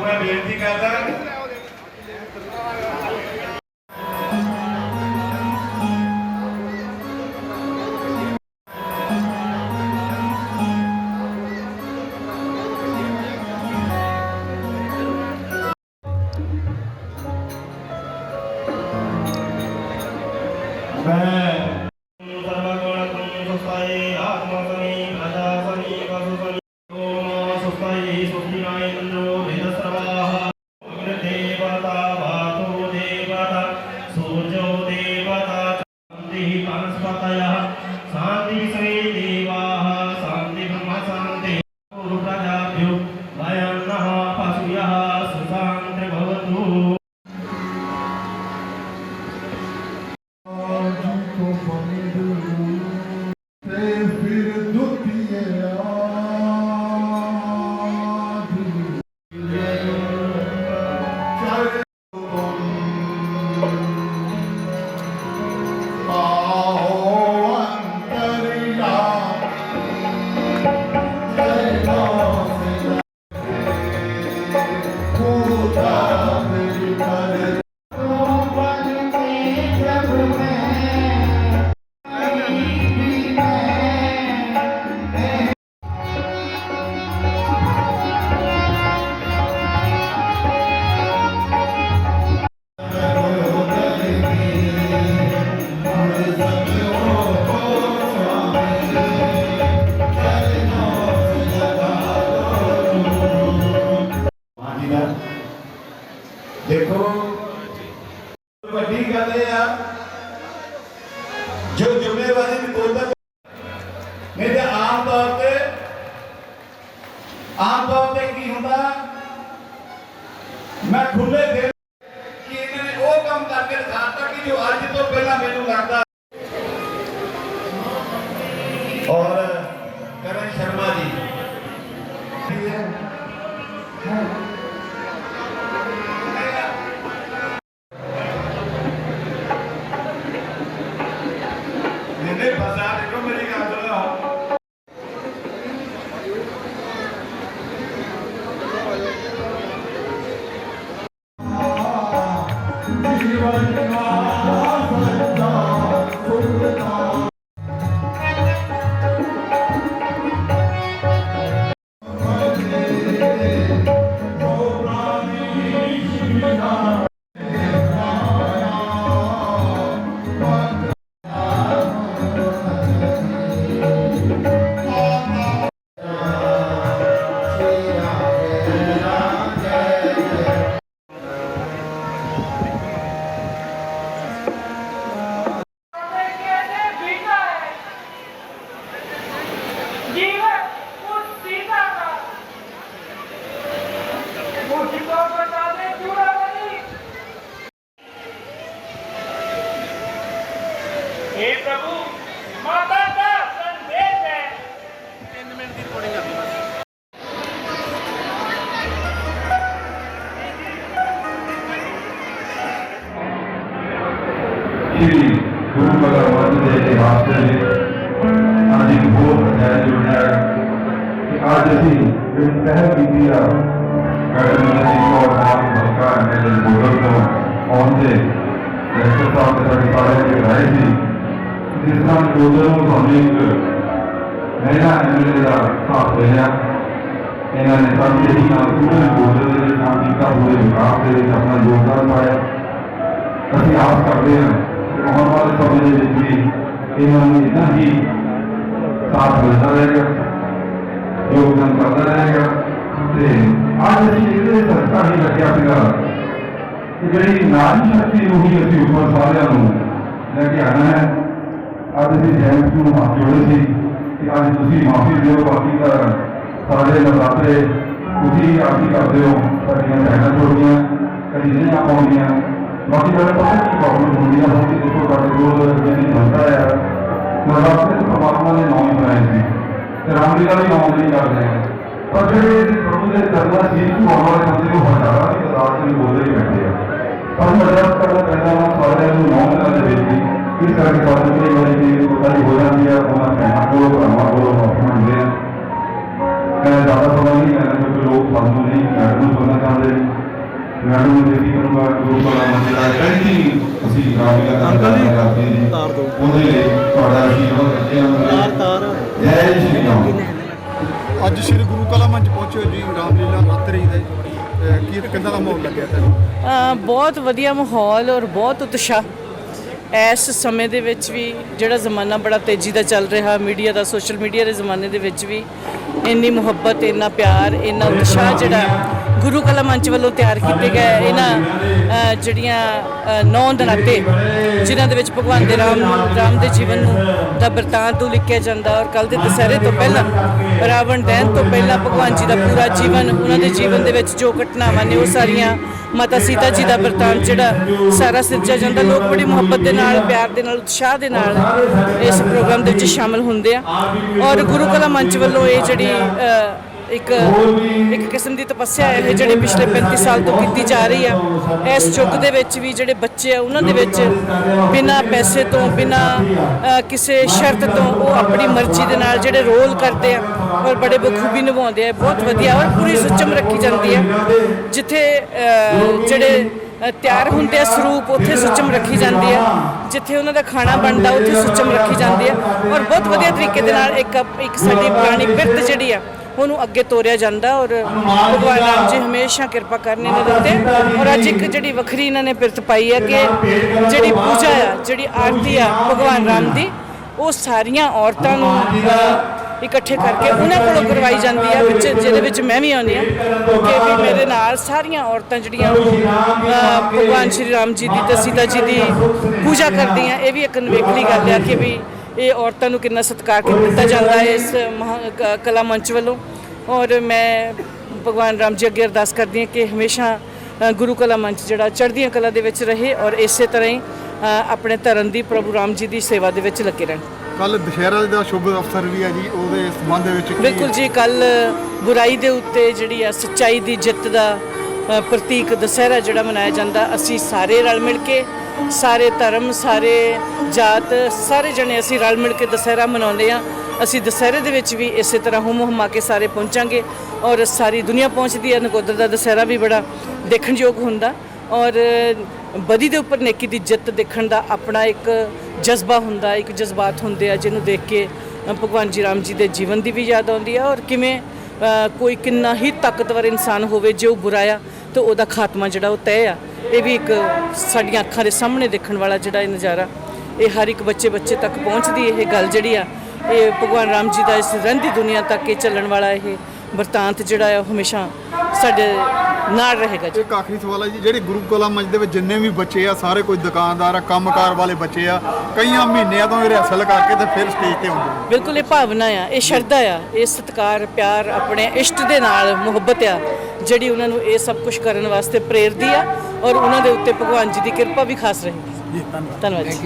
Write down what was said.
ਸੋ ਮੈਂ ਬੇਨਤੀ ਕਰਦਾ ਮੈਂ ਵੱਡੀ ਗੱਲ ਇਹ ਆ, ਜੋ ਜ਼ਿੰਮੇਵਾਰੀ ਦੀ ਕੋਲ ਆਮ ਤੌਰ ਤੇ, ਆਮ ਤੌਰ ਤੇ ਕੀ ਹੁੰਦਾ, ਮੈਂ ਖੁੱਲੇ ਦਿਲ ਕਿ ਇਹਨਾਂ ਨੇ ਉਹ ਕੰਮ ਕਰਕੇ ਦਿਖਾਤਾ ਕਿ ਜੋ ਅੱਜ ਤੋਂ ਪਹਿਲਾਂ ਮੈਨੂੰ ਲੱਗਦਾ ਕਿ ਅੱਜ ਅਸੀਂ ਜਿਹੜੀ ਪਹਿਲ ਕੀਤੀ ਆ ਮੈਡਮ ਜੀ ਕੋਲ ਆਪ ਬਲਕਾ ਮੇਰੇ ਬੋਲਰ ਤੋਂ ਆਉਂਦੇ ਲੈਕਚਰ ਸਾਹਿਬ ਦੇ ਸਾਡੇ ਸਾਰੇ ਜਿਹੜੇ ਆਏ ਸੀ ਜਿਸ ਨਾਲ ਬੋਲਰ ਨੂੰ ਤੁਹਾਨੂੰ ਇੱਕ ਨਇਆ ਐਮਐਲਏ ਦਾ ਸਾਥ ਦੇਣਾ ਇਹਨਾਂ ਨੇ ਸਭ ਜਿਹੜੀ ਨਾਲ ਪੂਰੇ ਬੋਲਰ ਦੇ ਵਿੱਚ ਕੰਮ ਕੀਤਾ ਪੂਰੇ ਵਿਕਾਸ ਦੇ ਵਿੱਚ ਆਪਣਾ ਯੋਗਦਾਨ ਪਾਇਆ ਯੋਗਦਾਨ ਕਰਦਾ ਰਹੇਗਾ ਤੇ ਅੱਜ ਅਸੀਂ ਇਹਦੇ ਸਰਕਾ ਹੀ ਲੱਗਿਆ ਸੀਗਾ ਕਿ ਜਿਹੜੀ ਨਾਰੀ ਸ਼ਕਤੀ ਨੂੰ ਹੀ ਅਸੀਂ ਉੱਪਰ ਸਾਰਿਆਂ ਨੂੰ ਲੈ ਕੇ ਆਉਣਾ ਹੈ ਅੱਜ ਅਸੀਂ ਜੈਂਟਸ ਨੂੰ ਹੱਥ ਜੋੜੇ ਸੀ ਕਿ ਅੱਜ ਤੁਸੀਂ ਮਾਫੀ ਦਿਓ ਬਾਕੀ ਦਾ ਸਾਡੇ ਨਰਾਤੇ ਤੁਸੀਂ ਆਪ ਕਰਦੇ ਹੋ ਸਾਡੀਆਂ ਭੈਣਾਂ ਛੋਟੀਆਂ ਕਦੀ ਨਹੀਂ ਆ ਪਾਉਂਦੀਆਂ ਬਾਕੀ ਗੱਲ ਪਤਾ ਕੀ ਪ੍ਰੋਬਲਮ ਹੁੰਦੀ ਆ ਹੁਣ ਦੇਖੋ ਸਾਡੇ ਕੋਲ ਜਿਹੜੀ ਜਨਤਾ ਆ ਨਵਰਾਤਰੇ ਪਰਮਾਤਮਾ ਨੇ ਨਾਮ ਹੀ ਬਣਾਏ ਸੀ ਤੇ ਰਾਮਲੀਲਾ ਵੀ ਨਾਮ ਨਹੀਂ ਕਰਦੇ ਆ। ਪਰ ਜਿਹੜੇ ਇਹਦੇ ਪ੍ਰਭੂ ਦੇ ਕਰਨਾ ਸੀ ਨੂੰ ਆਉਣ ਵਾਲੇ ਬੰਦੇ ਨੂੰ ਹਜ਼ਾਰਾਂ ਦੀ ਤਾਦਾਦ ਵਿੱਚ ਬੋਲਦੇ ਹੀ ਬੈਠੇ ਆ। ਪਰ ਮੈਂ ਅਰਦਾਸ ਕਰਨਾ ਚਾਹੁੰਦਾ ਹਾਂ ਸਾਰਿਆਂ ਨੂੰ ਨਾਮ ਦਿਨਾਂ ਦੇ ਵਿੱਚ ਹੀ ਇਸ ਕਰਕੇ ਸਾਨੂੰ ਕਈ ਵਾਰੀ ਕਿ ਕੋਈ ਹੋ ਜਾਂਦੀ ਆ, ਉਹਨਾਂ ਭੈਣਾਂ ਕੋਲੋਂ, ਭਰਾਵਾਂ ਕੋਲੋਂ ਮਾਫੀ ਮੰਗਦੇ ਆ। ਮੈਂ ਜ਼ਿਆਦਾ ਸਮਾਂ ਨਹੀਂ ਲੈਣਾ ਕਿਉਂਕਿ ਲੋਕ ਮੰਦਿਰ ਅਸੀਂ ਅੰਕਲ ਜੀ, ਕਰਦੇ ਜੀ ਤਾਰ। ਉਹਦੇ ਲਈ ਤੁਹਾਡਾ ਕਰਦੇ ਹਾਂ ਤਾਰ ਤਾਰ। ਜੈ ਸ਼੍ਰੀ ਰਾਮ। ਅੱਜ ਸ੍ਰੀ ਗੁਰੂ ਕਲਾ ਮੰਚ ਪਹੁੰਚੇ ਜੀ ਰਾਮਲੀਲਾ ਰੱਤ ਰਹੀ ਦੇ ਕੀ ਕਿੰਨਾ ਦਾ ਮਾਹੌਲ ਲੱਗਿਆ ਤੁਹਾਨੂੰ? ਬਹੁਤ ਵਧੀਆ ਮਾਹੌਲ ਔਰ ਬਹੁਤ ਉਤਸ਼ਾਹ। ਇਸ ਸਮੇਂ ਦੇ ਵਿੱਚ ਵੀ ਜਿਹੜਾ ਜ਼ਮਾਨਾ ਬੜਾ ਤੇਜ਼ੀ ਦਾ ਚੱਲ ਰਿਹਾ ਮੀਡੀਆ ਦਾ ਸੋਸ਼ਲ ਮੀਡੀਆ ਦੇ ਜ਼ਮਾਨੇ ਦੇ ਵਿੱਚ ਵੀ ਇੰਨੀ ਮੁਹੱਬਤ ਇੰਨਾ ਪਿਆਰ ਇੰਨਾ ਉਤਸ਼ਾਹ ਜਿਹੜਾ ਗੁਰੂ ਕਲਾ ਮੰਚ ਵੱਲੋਂ ਤਿਆਰ ਕੀਤੇ ਗਏ ਇਹਨਾਂ ਜਿਹੜੀਆਂ ਨੌ ਦਰਾਤੇ ਜਿਨ੍ਹਾਂ ਦੇ ਵਿੱਚ ਭਗਵਾਨ ਦੇ ਰਾਮ ਰਾਮ ਦੇ ਜੀਵਨ ਨੂੰ, ਦਾ ਤੋਂ ਲਿਖਿਆ ਜਾਂਦਾ ਔਰ ਕੱਲ ਦੇ ਦਸਹਿਰੇ ਤੋਂ ਪਹਿਲਾਂ, ਰਾਵਣ ਦਹਨ ਤੋਂ ਪਹਿਲਾਂ ਭਗਵਾਨ ਜੀ ਦਾ ਪੂਰਾ ਜੀਵਨ, ਉਹਨਾਂ ਦੇ ਜੀਵਨ ਦੇ ਵਿੱਚ ਜੋ ਘਟਨਾਵਾਂ ਨੇ ਉਹ ਸਾਰੀਆਂ ਮਾਤਾ ਸੀਤਾ ਜੀ ਦਾ ਬਿਰਤਾਂਤ ਜਿਹੜਾ ਸਾਰਾ ਸਿਰਜਿਆ ਜਾਂਦਾ। ਲੋਕ ਬੜੀ ਮੁਹੱਬਤ ਦੇ ਨਾਲ, ਪਿਆਰ ਦੇ ਨਾਲ, ਉਤਸ਼ਾਹ ਦੇ ਨਾਲ ਇਸ ਪ੍ਰੋਗਰਾਮ ਦੇ ਵਿੱਚ ਸ਼ਾਮਲ ਹੁੰਦੇ ਆ। ਔਰ ਗੁਰੂ ਕਲਾ ਮੰਚ ਵੱਲੋਂ ਇਹ ਜਿਹੜੀ ਇੱਕ ਇੱਕ ਕਿਸਮ ਦੀ ਤਪੱਸਿਆ ਹੈ ਇਹ ਜਿਹੜੀ ਪਿਛਲੇ 35 ਸਾਲ ਤੋਂ ਕੀਤੀ ਜਾ ਰਹੀ ਆ ਇਸ ਯੁੱਗ ਦੇ ਵਿੱਚ ਵੀ ਜਿਹੜੇ ਬੱਚੇ ਆ, ਉਹਨਾਂ ਦੇ ਵਿੱਚ ਬਿਨਾਂ ਪੈਸੇ ਤੋਂ, ਬਿਨਾਂ ਕਿਸੇ ਸ਼ਰਤ ਤੋਂ ਉਹ ਆਪਣੀ ਮਰਜ਼ੀ ਦੇ ਨਾਲ ਜਿਹੜੇ ਰੋਲ ਕਰਦੇ ਆ ਔਰ ਬੜੇ ਬਖੂਬੀ ਨਿਭਾਉਂਦੇ ਆ ਬਹੁਤ ਵਧੀਆ ਔਰ ਪੂਰੀ ਸੁਚਮ ਰੱਖੀ ਜਾਂਦੀ ਹੈ। ਜਿੱਥੇ ਜਿਹੜੇ ਤਿਆਰ ਹੁੰਦੇ ਆ ਸਰੂਪ, ਉੱਥੇ ਸੁਚਮ ਰੱਖੀ ਜਾਂਦੀ ਹੈ। ਜਿੱਥੇ ਉਹਨਾਂ ਦਾ ਖਾਣਾ ਬਣਦਾ, ਉੱਥੇ ਸੁਚਮ ਰੱਖੀ ਜਾਂਦੀ ਹੈ। ਔਰ ਬਹੁਤ ਵਧੀਆ ਤਰੀਕੇ ਦੇ ਨਾਲ ਇੱਕ ਇੱਕ ਸਾਡੀ ਪੁਰਾਣੀ ਬਿਰਤ ਜਿਹੜੀ ਆ ਉਹਨੂੰ ਅੱਗੇ ਤੋਰਿਆ ਜਾਂਦਾ ਔਰ ਭਗਵਾਨ ਰਾਮ ਜੀ ਹਮੇਸ਼ਾ ਕਿਰਪਾ ਕਰਨ ਇਹਨਾਂ ਦੇ ਉੱਤੇ। ਔਰ ਅੱਜ ਇੱਕ ਜਿਹੜੀ ਵੱਖਰੀ ਇਹਨਾਂ ਨੇ ਪਿਰਤ ਪਾਈ ਹੈ ਕਿ ਜਿਹੜੀ ਪੂਜਾ ਆ, ਜਿਹੜੀ ਆਰਤੀ ਆ ਭਗਵਾਨ ਰਾਮ ਦੀ, ਉਹ ਸਾਰੀਆਂ ਔਰਤਾਂ ਨੂੰ ਇਕੱਠੇ ਕਰਕੇ ਉਹਨਾਂ ਕੋਲੋਂ ਕਰਵਾਈ ਜਾਂਦੀ ਹੈ ਵਿੱਚ ਜਿਹਦੇ ਵਿੱਚ ਮੈਂ ਵੀ ਆਉਂਦੀ ਹਾਂ ਕਿ ਵੀ ਮੇਰੇ ਨਾਲ ਸਾਰੀਆਂ ਔਰਤਾਂ ਜਿਹੜੀਆਂ ਭਗਵਾਨ ਸ਼੍ਰੀ ਰਾਮ ਜੀ ਦੀ ਤੇ ਸੀਤਾ ਜੀ ਦੀ ਪੂਜਾ ਕਰਦੀਆਂ, ਇਹ ਵੀ ਇੱਕ ਨਵੇਕਲੀ ਗੱਲ ਆ ਕਿ ਵੀ ਇਹ ਔਰਤਾਂ ਨੂੰ ਕਿੰਨਾ ਸਤਿਕਾਰ ਦਿੱਤਾ ਜਾਂਦਾ ਹੈ ਇਸ ਕਲਾ ਮੰਚ ਵੱਲੋਂ। ਔਰ ਮੈਂ ਭਗਵਾਨ ਰਾਮ ਜੀ ਅੱਗੇ ਅਰਦਾਸ ਕਰਦੀ ਹਾਂ ਕਿ ਹਮੇਸ਼ਾ ਗੁਰੂ ਕਲਾ ਮੰਚ ਜਿਹੜਾ ਚੜ੍ਹਦੀਆਂ ਕਲਾ ਦੇ ਵਿੱਚ ਰਹੇ ਔਰ ਇਸੇ ਤਰ੍ਹਾਂ ਹੀ ਆਪਣੇ ਧਰਮ ਦੀ ਪ੍ਰਭੂ ਰਾਮ ਜੀ ਦੀ ਸੇਵਾ ਦੇ ਵਿੱਚ ਲੱਗੇ ਰਹਿਣ। ਕੱਲ ਦੁਸ਼ਹਿਰਾ ਦਾ ਸ਼ੁਭ ਅਵਸਰ ਵੀ ਹੈ ਜੀ ਉਹਦੇ ਸੰਬੰਧ ਦੇ ਵਿੱਚ ਬਿਲਕੁਲ ਜੀ ਕੱਲ ਬੁਰਾਈ ਦੇ ਉੱਤੇ ਜਿਹੜੀ ਆ ਸੱਚਾਈ ਦੀ ਜਿੱਤ ਦਾ ਪ੍ਰਤੀਕ ਦੁਸਹਿਰਾ ਜਿਹੜਾ ਮਨਾਇਆ ਜਾਂਦਾ ਅਸੀਂ ਸਾਰੇ ਰਲ ਮਿਲ ਕੇ ਸਾਰੇ ਧਰਮ, ਸਾਰੇ ਜਾਤ, ਸਾਰੇ ਜਣੇ ਅਸੀਂ ਰਲ ਮਿਲ ਕੇ ਦੁਸਹਿਰਾ ਮਨਾਉਂਦੇ ਆ ਅਸੀਂ ਦੁਸਹਿਰੇ ਦੇ ਵਿੱਚ ਵੀ ਇਸੇ ਤਰ੍ਹਾਂ ਹੁਮ ਹੁਮਾ ਕੇ ਸਾਰੇ ਪਹੁੰਚਾਂਗੇ ਔਰ ਸਾਰੀ ਦੁਨੀਆ ਪਹੁੰਚਦੀ ਹੈ। ਨਕੋਦਰ ਦਾ ਦੁਸਹਿਰਾ ਵੀ ਬੜਾ ਦੇਖਣਯੋਗ ਹੁੰਦਾ ਔਰ ਬਦੀ ਦੇ ਉੱਪਰ ਨੇਕੀ ਦੀ ਜਿੱਤ ਦੇਖਣ ਦਾ ਆਪਣਾ ਇੱਕ ਜਜ਼ਬਾ ਹੁੰਦਾ, ਇੱਕ ਜਜ਼ਬਾਤ ਹੁੰਦੇ ਆ ਜਿਹਨੂੰ ਦੇਖ ਕੇ ਭਗਵਾਨ ਜੀ ਰਾਮ ਜੀ ਦੇ ਜੀਵਨ ਦੀ ਵੀ ਯਾਦ ਆਉਂਦੀ ਆ। ਔਰ ਕਿਵੇਂ ਕੋਈ ਕਿੰਨਾ ਹੀ ਤਾਕਤਵਰ ਇਨਸਾਨ ਹੋਵੇ, ਜੇ ਉਹ ਬੁਰਾ ਆ, ਤੇ ਉਹਦਾ ਖਾਤਮਾ ਜਿਹੜਾ ਉਹ ਤੈਅ ਆ। ਇਹ ਵੀ ਇੱਕ ਸਾਡੀਆਂ ਅੱਖਾਂ ਦੇ ਸਾਹਮਣੇ ਦੇਖਣ ਵਾਲਾ ਜਿਹੜਾ ਇਹ ਨਜ਼ਾਰਾ ਇਹ ਹਰ ਇੱਕ ਬੱਚੇ ਬੱਚੇ ਤੱਕ ਪਹੁੰਚਦੀ ਇਹ ਗੱਲ ਜਿਹੜੀ ਆ ਇਹ ਭਗਵਾਨ ਰਾਮ ਜੀ ਦਾ ਇਸ ਰਹਿੰਦੀ ਦੁਨੀਆ ਤੱਕ ਇਹ ਚੱਲਣ ਵਾਲਾ ਇਹ ਵਰਤਾਂਤ ਜਿਹੜਾ ਹੈ ਉਹ ਹਮੇਸ਼ਾ ਸਾਡੇ ਨਾਲ ਰਹੇਗਾ ਜੀ। ਇੱਕ ਆਖਰੀ ਸਵਾਲ ਹੈ ਜੀ ਜਿਹੜੇ ਗੁਰੂ ਕਲਾ ਮੰਚ ਦੇ ਵਿੱਚ ਜਿੰਨੇ ਵੀ ਬੱਚੇ ਆ ਸਾਰੇ ਕੋਈ ਦੁਕਾਨਦਾਰ ਆ ਕੰਮਕਾਰ ਵਾਲੇ ਬੱਚੇ ਆ ਕਈਆਂ ਮਹੀਨਿਆਂ ਤੋਂ ਰਿਹਰਸਲ ਕਰਕੇ ਤੇ ਫਿਰ ਸਟੇਜ ਤੇ ਆਉਂਦੇ ਬਿਲਕੁਲ ਇਹ ਭਾਵਨਾ ਆ ਇਹ ਸ਼ਰਧਾ ਆ ਇਹ ਸਤਿਕਾਰ ਪਿਆਰ ਆਪਣੇ ਇਸ਼ਟ ਦੇ ਨਾਲ ਮੁਹੱਬਤ ਆ ਜਿਹੜੀ ਉਹਨਾਂ ਨੂੰ ਇਹ ਸਭ ਕੁਝ ਕਰਨ ਵਾਸਤੇ ਪ੍ਰੇਰਦੀ ਆ। ਔਰ ਉਹਨਾਂ ਦੇ ਉੱਤੇ ਭਗਵਾਨ ਜੀ ਦੀ ਕਿਰਪਾ ਵੀ ਖਾਸ ਰਹੇਗੀ। ਜੀ ਧੰਨਵਾਦ। ਧੰਨਵਾਦ ਜੀ।